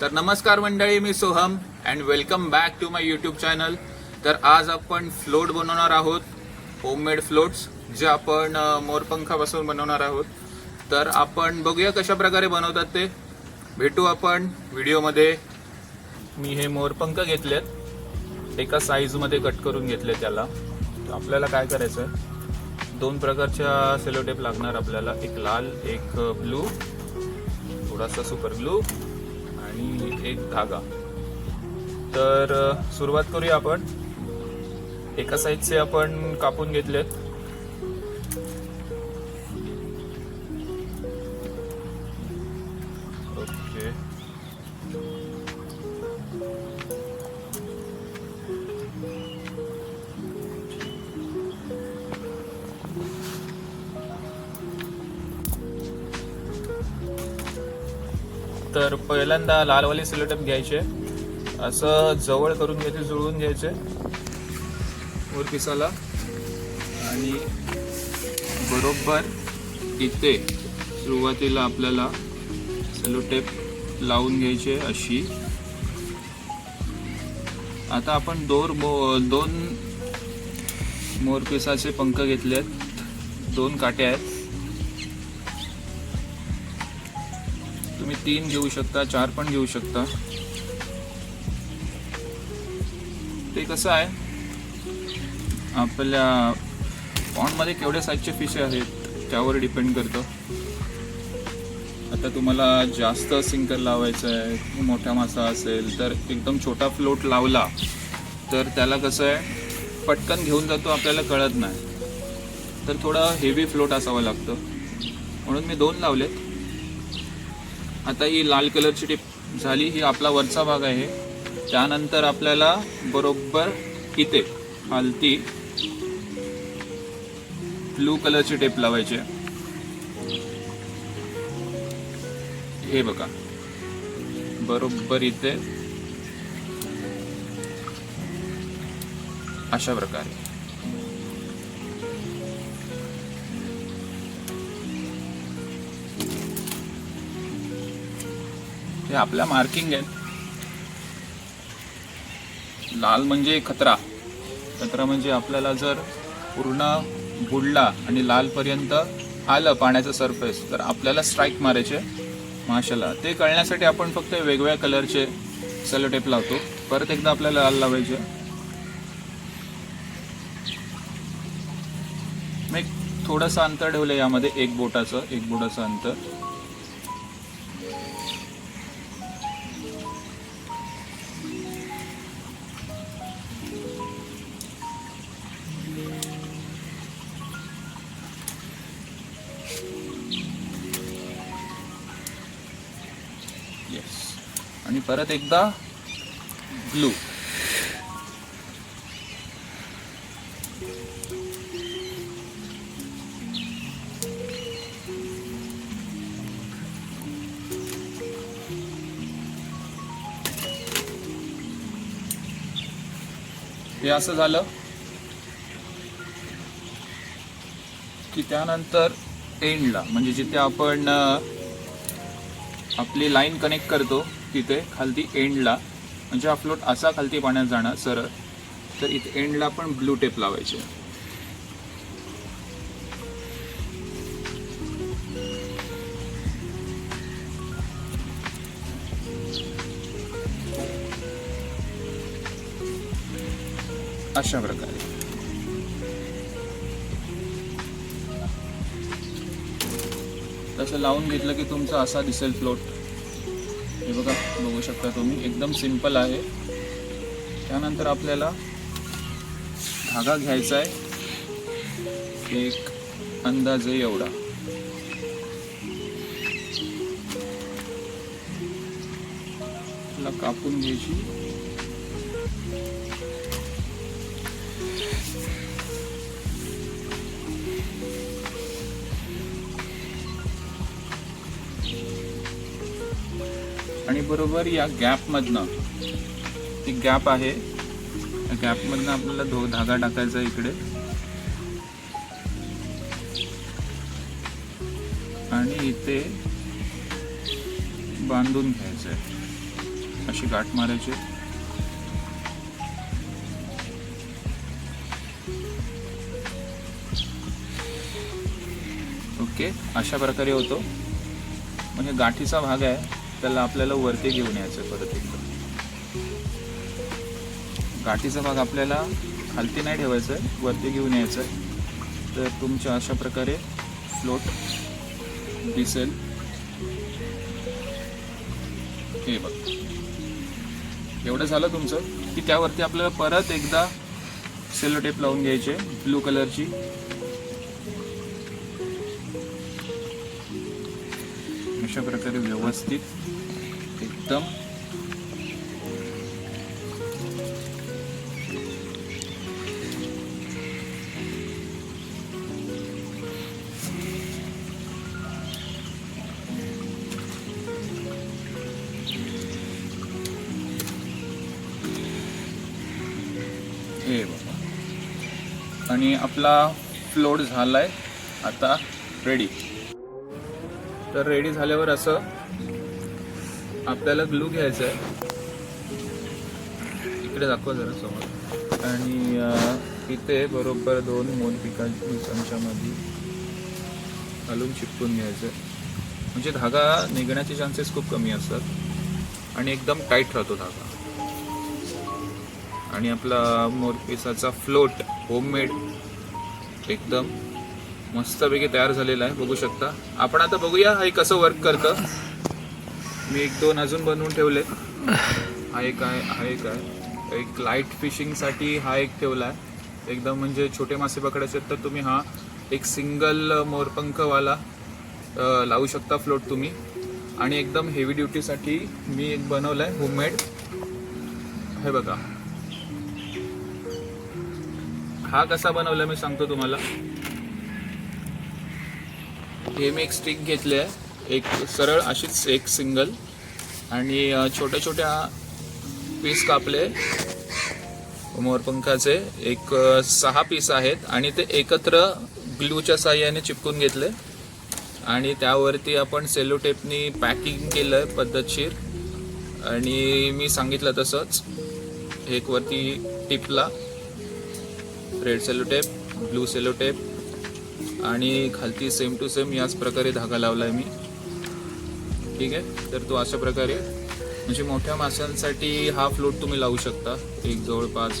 तर नमस्कार मंडळी मी Soham and welcome back to my YouTube channel तर आज आपण फ्लोट बनवणार आहोत होममेड फ्लोट्स जे आपण मोरपंखापासून बनवणार आहोत. तर आपण बघूया कशा प्रकारे बनवतात ते. भेटू आपण व्हिडिओमध्ये. मी हे मोरपंख घेतलेत. एका साईजमध्ये कट करून घेतले त्याला. आपल्याला काय करायचं आहे दोन प्रकारच्या सेलोटेप लागणार आपल्याला. एक लाल एक ब्लू थोडासा सुपर ग्लू आणि एक धागा. तर सुरुवात करूया आपण. एका साईजचे आपण कापून घेतलेत. तर पहिल्यांदा लालवाले सिलेटप घ्यायचे. असं जवळ करून घ्यायचे जुळवून घ्यायचे. वर पिसाला आणि बरोबर इथे सुरुवातीला आपल्याला सेलोटेप लावून घ्यायचे अशी. आता आपण दोर बो दोन मोरपिसाचे पंख घेतले आहेत दोन काटे आहेत. तुम्ही तीन घेऊ शकता चार पण घेऊ शकता. ते कसं आहे? आपल्या पॉन्डमध्ये केवढ्या साईजचे फिश आहेत त्यावर डिपेंड करतं. आता तुम्हाला जास्त सिंकर लावायचं आहे मोठा मासा असेल तर एकदम छोटा फ्लोट लावला तर त्याला कसं आहे पटकन घेऊन जातो आपल्याला कळत नाही. तर थोडा हेवी फ्लोट असावा लागतं. म्हणून मी दोन लावलेत. आता ही लाल कलरची टिप झाली ही आपला वरचा भाग आहे. त्यानंतर आपल्याला बरोबर इथे खालती ब्लू कलरची टेप लावायची हे बघा. बरोबर इथे अशा प्रकारे. हे आपल्या मार्किंग आहेत. लाल म्हणजे खतरा. खतरा म्हणजे आपल्याला जर पूर्ण बुडला आणि लालपर्यंत आलं पाण्याचं सरफेस तर आपल्याला स्ट्राईक मारायचे माशाला. ते कळण्यासाठी आपण फक्त वेगवेगळ्या कलरचे सेलोटेप लावतो. परत एकदा आपल्याला लाल लावायचे. मी थोडंसं अंतर ठेवलं यामध्ये. एक बोटाचं एक बोटाचं अंतर. परत एकदा ग्लू हे असं झालं की त्यानंतर एंडला म्हणजे जिथे आपण आपली लाईन कनेक्ट करतो तिथे खालती एंडला म्हणजे हा फ्लोट असा खालती पाण्यात जाणार सरळ. तर इथे एंडला पण ब्लू टेप लावायचे. अशा प्रकारे. तसं लावून घेतलं की तुमचा असा दिसेल फ्लोट. हे बघा बघू शकता तुम्ही एकदम सिंपल आहे. त्यानंतर आपल्याला धागा घ्यायचा आहे. एक अंदाजे एवढा. कापून घ्यायची. आणि बरोबर या गॅपमधनं ती गॅप आहे. त्या गॅपमधनं आपल्याला धो धागा टाकायचा आहे इकडे. आणि इथे बांधून घ्यायचं आहे. अशी गाठ मारायची ओके अशा प्रकारे होतो. म्हणजे गाठीचा भाग आहे. त्याला आपल्याला वरती घेऊन यायचं आहे परत एकदा. गाठीचा भाग आपल्याला खालती नाही ठेवायचा आहे वरती घेऊन यायचं आहे तर तुमच्या अशा प्रकारे फ्लोट दिसेल. हे बघ. एवढं झालं तुमचं की त्यावरती आपल्याला परत एकदा सेलो टेप लावून घ्यायचे ब्लू कलरची. अशा प्रकारे व्यवस्थित एकदम. हे आणि आपला फ्लोट झालाय. आता रेडी तर रेडी झाल्यावर असं आपल्याला ग्लू घ्यायचं आहे. इकडे दाखवा जरा समोर. आणि इथे बरोबर दोन मोन पिकांच्यामध्ये घालून चिपकून घ्यायचं म्हणजे धागा निघण्याचे चान्सेस खूप कमी असतात. आणि एकदम टाईट राहतो धागा. आणि आपला मोरपिसाचा फ्लोट होममेड एकदम मस्तपैकी तयार झालेला आहे बघू शकता. आपण आता बघूया हे कसं वर्क करतं. मी एक दोन अजून बनवून ठेवले. हा एक आहे हा एक आहे. एक लाइट फिशिंगसाठी हा एक ठेवला आहे एकदम म्हणजे छोटे मासे पकडायचे आहेत तर तुम्ही हा एक सिंगल मोरपंखवाला लावू शकता फ्लोट तुम्ही. आणि एकदम हेवी ड्युटीसाठी मी एक बनवलं आहे होममेड हे बघा. हा कसा बनवला मी सांगतो तुम्हाला. हे मी एक स्टिक घेतले आहे. एक सरळ अशीच एक सिंगल. आणि छोट्या छोट्या पीस कापले. मोरपंखाचे एक सहा पीस आहेत. आणि ते एकत्र ग्लूच्या साह्याने चिपकून घेतले. आणि त्यावरती आपण सेलो टेपनी पॅकिंग केलं आहे पद्धतशीर. आणि मी सांगितलं तसंच. एक वरती टिपला. Red cello tape blue cello tape आणि खालती सेम टू सेम याच प्रकारे धागा लावलाय मी. ठीक आहे? तर तो अशा प्रकारे. म्हणजे मोठ्या माशांसाठी हा फ्लोट तुम्ही लावू शकता. एक जवळपास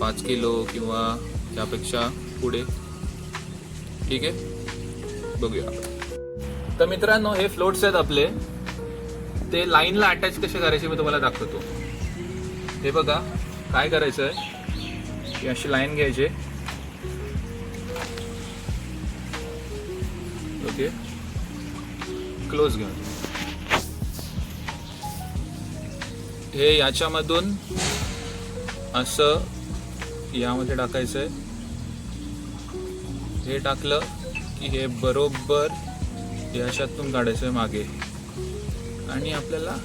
पाच किलो किंवा त्यापेक्षा पुढे. ठीक आहे? बघूया. तर मित्रांनो हे फ्लोट्स आहेत आपले. ते लाईनला अटॅच कसे करायचे मी तुम्हाला दाखवतो. हे बघा काय करायचं आहे की अशी लाईन घ्यायची. ओके. क्लोज घ्या. हे याच्यामधून असं यामध्ये टाकायचं आहे हे टाकलं की हे बरोबर याच्यातून काढायचं आहे मागे. आणि आपल्याला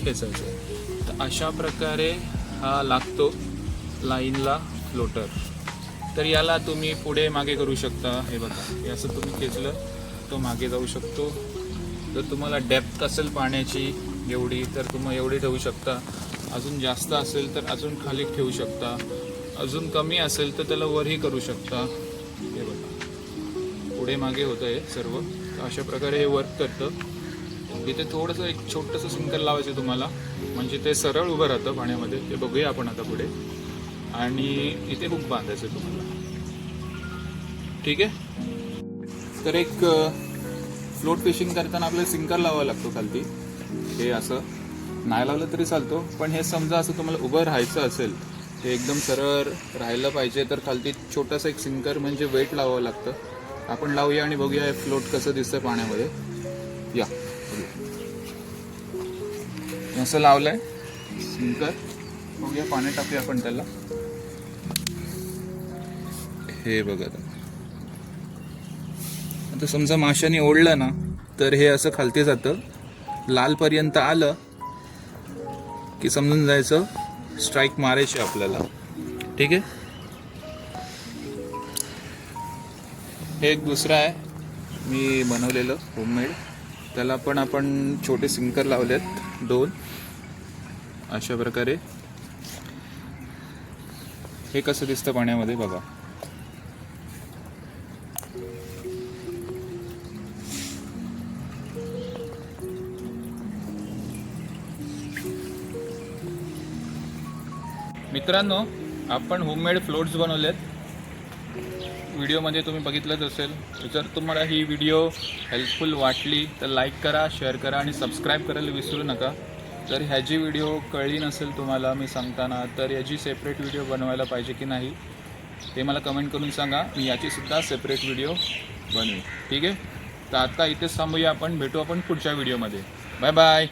खेचायचं आहे तर अशा प्रकारे हा लागतो लाईनला फ्लोटर तर याला तुम्ही पुढे मागे करू शकता. हे बघा हे असं तुम्ही खेचलं. तो मागे जाऊ शकतो. जर तुम्हाला डेप्थ असेल पाण्याची एवढी तर तुम्ही एवढी ठेवू शकता. अजून जास्त असेल तर अजून खाली ठेवू शकता. अजून कमी असेल तर त्याला वरही करू शकता. हे बघा. पुढे मागे होतं हे सर्व. तर अशा प्रकारे हे वर्क करतं. तिथे थोडंसं एक छोटंसं सिंकर लावायचं तुम्हाला. म्हणजे ते सरळ उभं राहतं पाण्यामध्ये. ते बघूया आपण आता पुढे. आणि इथे खूप बांधायचं आहे तुम्हाला. ठीक आहे? तर एक फ्लोट फिशिंग करताना आपल्याला सिंकर लावावा लागतो खालती. हे असं. नाही लावलं तरी चालतो. पण हे समजा असं तुम्हाला उभं राहायचं असेल ते एकदम सरळ राहिलं पाहिजे तर खालती छोटंसं एक सिंकर म्हणजे वेट लावावं लागतं. आपण लावूया आणि बघूया हे फ्लोट कसं दिसतं पाण्यामध्ये. या. असं लावलं आहे सिंकर बघूया पाणी टाकूया आपण त्याला. हे बघा आता. समजा माशाने ओढलं ना तर हे असं खालते जातं. लालपर्यंत आलं की समजून जायचं स्ट्राईक मारायची आपल्याला. ठीक आहे? हे एक दुसरं आहे. मी बनवलेलं होममेड त्याला पण आपण छोटे सिंकर लावलेत दोन. अशा प्रकारे. हे कसं दिसतं पाण्यामध्ये बघा. मित्रांनो आपण होममेड फ्लोट्स बनवलेत. व्हिडिओमध्ये तुम्ही बघितलंच असेल. जर तुम्हाला ही व्हिडिओ हेल्पफुल वाटली तर लाईक करा शेअर करा आणि सबस्क्राईब करायला विसरू नका. जर ह्याची व्हिडिओ कळली नसेल तुम्हाला मी सांगताना तर याची सेपरेट व्हिडिओ बनवायला पाहिजे की नाही ते मला कमेंट करून सांगा. मी याचीसुद्धा सेपरेट व्हिडिओ बनवी ठीक आहे? तर आता इथेच थांबूया आपण. भेटू आपण पुढच्या व्हिडिओमध्ये बाय बाय